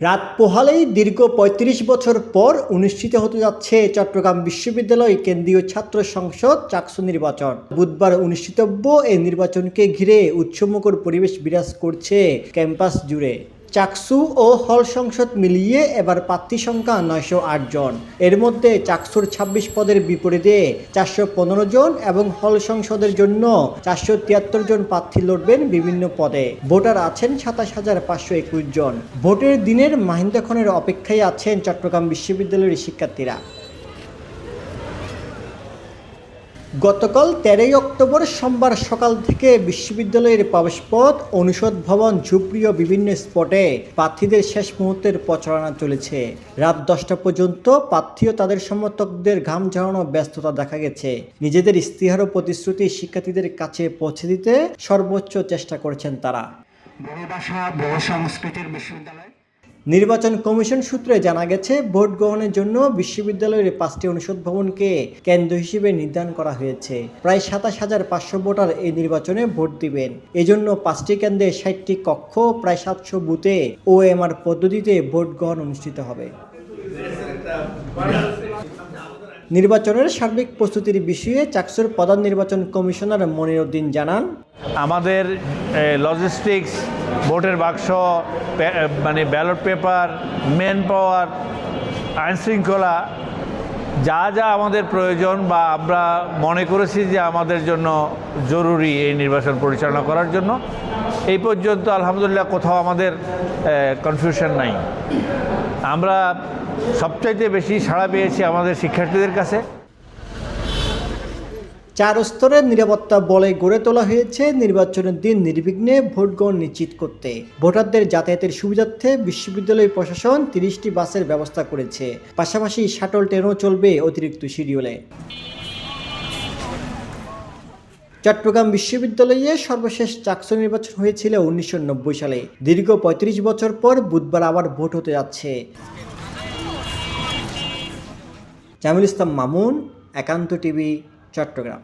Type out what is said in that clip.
রাত পোহালেই দীর্ঘ ৩৫ বছর পর অনুষ্ঠিত হতে যাচ্ছে চট্টগ্রাম বিশ্ববিদ্যালয় কেন্দ্রীয় ছাত্র সংসদ চাকসু নির্বাচন। বুধবার অনুষ্ঠিতব্য এই নির্বাচনকে ঘিরে উৎসমুখর পরিবেশ বিরাজ করছে ক্যাম্পাস জুড়ে। চাকসু ও হল সংসদ মিলিয়ে এবার প্রার্থী সংখ্যা নয়শো আট জন। এর মধ্যে চাকসুর ২৬ পদের বিপরীতে চারশো পনেরো জন এবং হল সংসদের জন্য চারশো তিয়াত্তর জন প্রার্থী লড়বেন বিভিন্ন পদে। ভোটার আছেন সাতাশ হাজার পাঁচশো একুশ জন। ভোটের দিনের মাহিন্দাক্ষণের অপেক্ষায় আছেন চট্টগ্রাম বিশ্ববিদ্যালয়ের শিক্ষার্থীরা। গতকাল তেরোই অক্টোবর সোমবার সকাল থেকে বিশ্ববিদ্যালয়ের প্রবেশপথ, অনুষদ ভবন ঝুপড়িও বিভিন্ন স্পটে প্রার্থীদের শেষ মুহূর্তের প্রচারণা চলেছে। রাত দশটা পর্যন্ত প্রার্থী ও তাদের সমর্থকদের ঘাম ঝরানো ব্যস্ততা দেখা গেছে। নিজেদের ইস্তিহার ও প্রতিশ্রুতি শিক্ষার্থীদের কাছে পৌঁছে দিতে সর্বোচ্চ চেষ্টা করছেন তারা। বহু ভাষা বহু সংস্কৃতির বিশ্ববিদ্যালয় নির্বাচন কমিশন সূত্রে জানা গেছে, ভোট গ্রহণের জন্য বিশ্ববিদ্যালয়ের পাঁচটি অনুষদ ভবনকে কেন্দ্র হিসেবে নির্ধারণ করা হয়েছে। প্রায় সাতাশ হাজার পাঁচশো ভোটার এই নির্বাচনে ভোট দিবেন। এজন্য পাঁচটি কেন্দ্রে ষাটটি কক্ষ প্রায় সাতশো বুথে ও এমআর পদ্ধতিতে ভোট গ্রহণ অনুষ্ঠিত হবে। নির্বাচনের সার্বিক প্রস্তুতির বিষয়ে চাকসুর প্রধান নির্বাচন কমিশনার মনির উদ্দিন জানান। আমাদের লজিস্টিক্স ভোটের বাক্স মানে ব্যালট পেপার মেন পাওয়ার আইনশৃঙ্খলা যা যা আমাদের প্রয়োজন বা আমরা মনে করেছি যে আমাদের জন্য জরুরি এই নির্বাচন পরিচালনা করার জন্য, এই পর্যন্ত আলহামদুলিল্লাহ কোথাও আমাদের কনফিউশন নাই। আমরা সবচাইতে বেশি সাড়া পেয়েছি আমাদের শিক্ষার্থীদের কাছে। চার স্তরের নিরাপত্তা বলে গড়ে তোলা হয়েছে নির্বাচনের দিন নির্বিঘ্নে ভোট গ্রহণ নিশ্চিত করতে। ভোটারদের যাতায়াতের সুবিধার্থে বিশ্ববিদ্যালয় প্রশাসন তিরিশটি বাসের ব্যবস্থা করেছে। পাশাপাশি শাটল ট্রেনও চলবে অতিরিক্ত শিডিউলে। চট্টগ্রাম বিশ্ববিদ্যালয়ে সর্বশেষ চাকসু নির্বাচন হয়েছিল উনিশশো নব্বই সালে। দীর্ঘ ৩৫ বছর পর বুধবার আবার ভোট হতে যাচ্ছে। জামিল ইসলাম মামুন, একান্ত টিভি, চট্টগ্রাম।